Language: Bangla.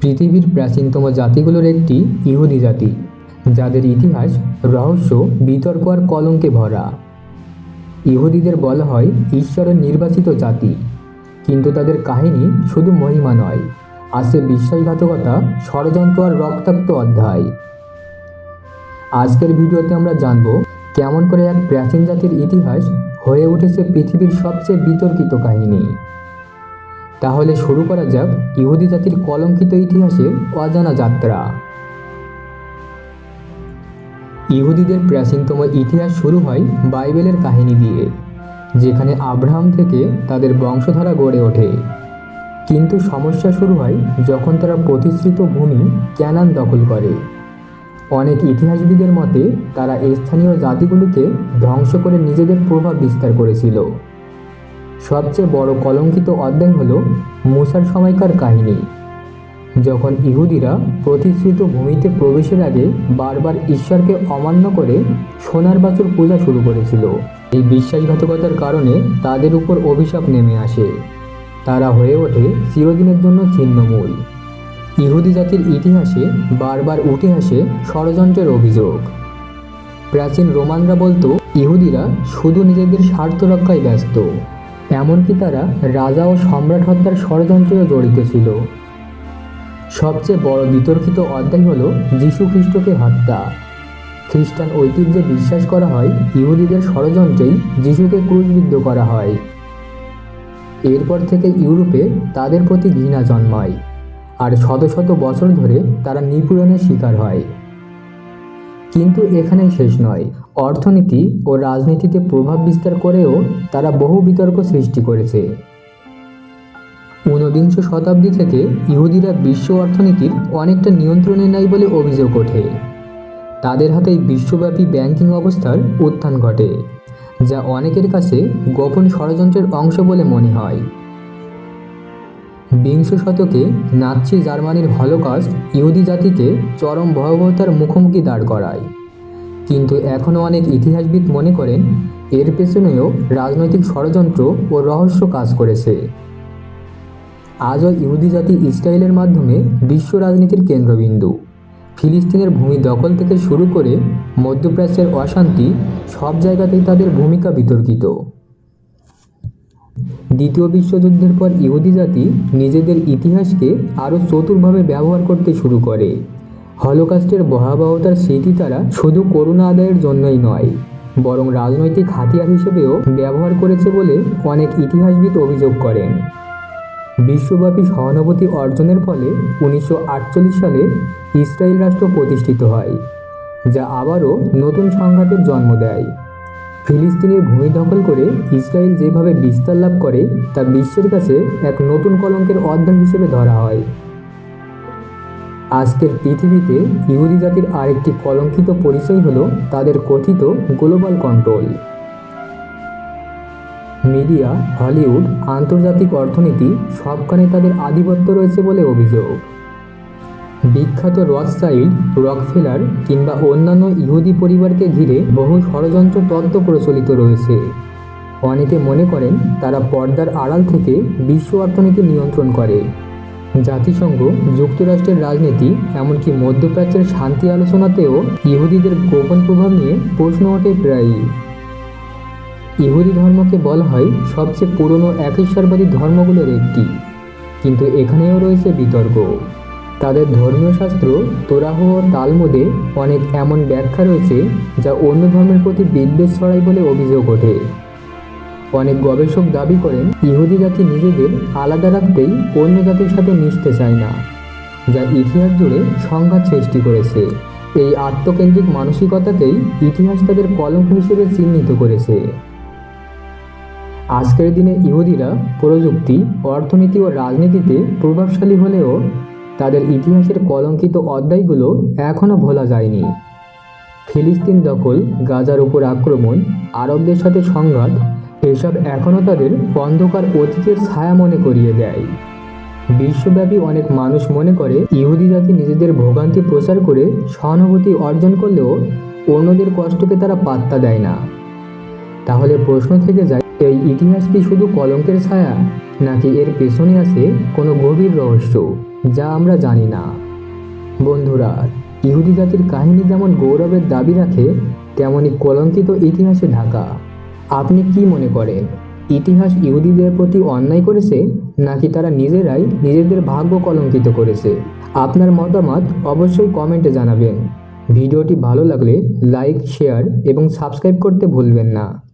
পৃথিবীর প্রাচীনতম জাতিগুলোর একটি ইহুদি জাতি, যাদের ইতিহাস, রহস্য, বিতর্ক আর কলঙ্কে ভরা। ইহুদিদের বলা হয় ঈশ্বরের নির্বাচিত জাতি, কিন্তু তাদের কাহিনী শুধু মহিমা নয়, আছে বিশ্বাসঘাতকতা, ষড়যন্ত্র আর রক্তাক্ত অধ্যায়। আজকের ভিডিওতে আমরা জানব কেমন করে এক প্রাচীন জাতির ইতিহাস হয়ে উঠেছে পৃথিবীর সবচেয়ে বিতর্কিত কাহিনী। তাহলে শুরু করা যাক ইহুদি জাতির কলঙ্কিত ইতিহাসের অজানা যাত্রা। ইহুদিদের প্রাচীনতম ইতিহাস শুরু হয় বাইবেলের কাহিনী দিয়ে, যেখানে আব্রাহাম থেকে তাদের বংশধারা গড়ে ওঠে। কিন্তু সমস্যা শুরু হয় যখন তারা প্রতিষ্ঠিত ভূমি ক্যানান দখল করে। অনেক ইতিহাসবিদের মতে তারা স্থানীয় জাতিগুলিকে ধ্বংস করে নিজেদের প্রভাব বিস্তার করেছিল। সবচেয়ে বড় কলঙ্কিত অধ্যায় হল মুসার সময়কার কাহিনী। যখন ইহুদিরা প্রতিষ্ঠিত ভূমিতে প্রবেশের আগে বারবার ঈশ্বরকে অমান্য করে সোনার বাছুর পূজা শুরু করেছিল, এই বিশ্বাসঘাতকতার কারণে তাদের উপর অভিশাপ নেমে আসে। তারা হয়ে ওঠে চিরদিনের জন্য ছিন্নমূল। ইহুদি জাতির ইতিহাসে বারবার উঠে আসে ষড়যন্ত্রের অভিযোগ। প্রাচীন রোমানরা বলতো, ইহুদিরা শুধু নিজেদের স্বার্থ রক্ষায় ব্যস্ত। এমনকি তারা রাজা ও সম্রাট হত্যার ষড়যন্ত্রেও জড়িত ছিল। সবচেয়ে বড় বিতর্কিত অধ্যায় হল যীশু খ্রিস্টকে হত্যা। খ্রিস্টান ঐতিহ্যে বিশ্বাস করা হয়, ইহুদিদের ষড়যন্ত্রেই যিশুকে ক্রুশবিদ্ধ করা হয়। এরপর থেকে ইউরোপে তাদের প্রতি ঘৃণা জন্মায়, আর শত শত বছর ধরে তারা নিপীড়নের শিকার হয়। কিন্তু এখানেই শেষ নয়। অর্থনীতি ও রাজনীতিতে প্রভাব বিস্তার করেও তারা বহু বিতর্ক সৃষ্টি করেছে। ঊনবিংশ শতাব্দী থেকে ইহুদিরা বিশ্ব অর্থনীতির অনেকটা নিয়ন্ত্রণে নেয় বলে অভিযোগ ওঠে। তাদের হাতেই বিশ্বব্যাপী ব্যাংকিং অবস্থার উত্থান ঘটে, যা অনেকের কাছে গোপন ষড়যন্ত্রের অংশ বলে মনে হয়। বিংশ শতকে নাৎসি জার্মানির হলোকাস্ট ইহুদি জাতিকে চরম ভয়াবহতার মুখোমুখি দাঁড় করায়। কিন্তু এখনও অনেক ইতিহাসবিদ মনে করেন, এর পেছনেও রাজনৈতিক ষড়যন্ত্র ও রহস্য কাজ করেছে। আজও ইহুদি জাতি ইসরায়েলের মাধ্যমে বিশ্ব রাজনীতির কেন্দ্রবিন্দু। ফিলিস্তিনের ভূমি দখল থেকে শুরু করে মধ্যপ্রাচ্যের অশান্তি সব জায়গাতেই তাদের ভূমিকা বিতর্কিত। দ্বিতীয় বিশ্বযুদ্ধের পর ইহুদি জাতি নিজেদের ইতিহাসকে আরও চতুরভাবে ব্যবহার করতে শুরু করে। হলোকাস্টের ভয়াবহতার স্মৃতি তারা শুধু করুণা আদায়ের জন্যই নয়, বরং রাজনৈতিক হাতিয়ার হিসেবেও ব্যবহার করেছে বলে অনেক ইতিহাসবিদ অভিযোগ করেন। বিশ্বব্যাপী সহানুভূতি অর্জনের ফলে উনিশশো আটচল্লিশ সালে ইসরায়েল রাষ্ট্র প্রতিষ্ঠিত হয়, যা আবারও নতুন সংঘাতের জন্ম দেয়। ফিলিস্তিনের ভূমি দখল করে ইসরায়েল যেভাবে বিস্তার লাভ করে, তা বিশ্বের কাছে এক নতুন কলঙ্কের অধ্যায় হিসেবে ধরা হয়। আজকের পৃথিবীতে ইহুদি জাতির আরেকটি কলঙ্কিত পরিচয় হল তাদের কথিত গ্লোবাল কন্ট্রোল। মিডিয়া, হলিউড, আন্তর্জাতিক অর্থনীতি সবখানে তাদের আধিপত্য রয়েছে বলে অভিযোগ। বিখ্যাত রথসাইড রকফেলার কিংবা অন্যান্য ইহুদি পরিবারকে ঘিরে বহু ষড়যন্ত্র তত্ত্ব প্রচলিত রয়েছে। অনেকে মনে করেন তারা পর্দার আড়াল থেকে বিশ্ব অর্থনীতি নিয়ন্ত্রণ করে। জাতিসংঘ, যুক্তরাষ্ট্রের রাজনীতি, এমনকি মধ্যপ্রাচ্যের শান্তি আলোচনাতেও ইহুদিদের গোপন প্রভাব নিয়ে প্রশ্ন ওঠে প্রায়ই। ইহুদি ধর্মকে বলা হয় সবচেয়ে পুরনো একেশ্বরবাদী ধর্মগুলোর একটি, কিন্তু এখানেও রয়েছে বিতর্ক। তাদের ধর্মীয় শাস্ত্র, তোরাহ ও তালমুদে অনেক এমন ব্যাখ্যা রয়েছে যা অন্য ধর্মের প্রতি বিদ্বেষ ছড়ায় বলে অভিযোগ ওঠে। অনেক গবেষক দাবি করেন, ইহুদি জাতি নিজেদের আলাদা রাখতেই অন্য জাতির সাথে মিশতে চায় না, যা ইতিহাস জুড়ে সংঘাত সৃষ্টি করেছে। এই আত্মকেন্দ্রিক মানসিকতাকেই ইতিহাস তাদের কলঙ্ক হিসেবে চিহ্নিত করেছে। আজকের দিনে ইহুদিরা প্রযুক্তি, অর্থনীতি ও রাজনীতিতে প্রভাবশালী হলেও তাদের ইতিহাসের কলঙ্কিত অধ্যায়গুলো এখনও ভোলা যায়নি। ফিলিস্তিন দখল, গাজার উপর আক্রমণ, আরবদের সাথে সংঘাত, এসব এখনও তাদের অন্ধকার অতীতের ছায়া মনে করিয়ে দেয়। বিশ্বব্যাপী অনেক মানুষ মনে করে ইহুদি জাতি নিজেদের ভোগান্তি প্রচার করে সহানুভূতি অর্জন করলেও অন্যদের কষ্টকে তারা পাত্তা দেয় না। তাহলে প্রশ্ন থেকে যায়, এই ইতিহাস কি শুধু কলঙ্কের ছায়া, নাকি এর পেছনে আছে কোনো গভীর রহস্য? যা আমরা জানি না। বন্ধুরা, ইহুদি জাতির কাহিনী যেমন গৌরবের দাবি রাখে তেমনই কলঙ্কিত ইতিহাসে ঢাকা। আপনি কি মনে করেন, ইতিহাস ইহুদিদের প্রতি অন্যায় করেছে, নাকি তারা নিজেরাই নিজেদের ভাগ্য কলঙ্কিত করেছে? আপনার মতামত অবশ্যই কমেন্টে জানাবেন। ভিডিওটি ভালো লাগলে লাইক, শেয়ার এবং সাবস্ক্রাইব করতে ভুলবেন না।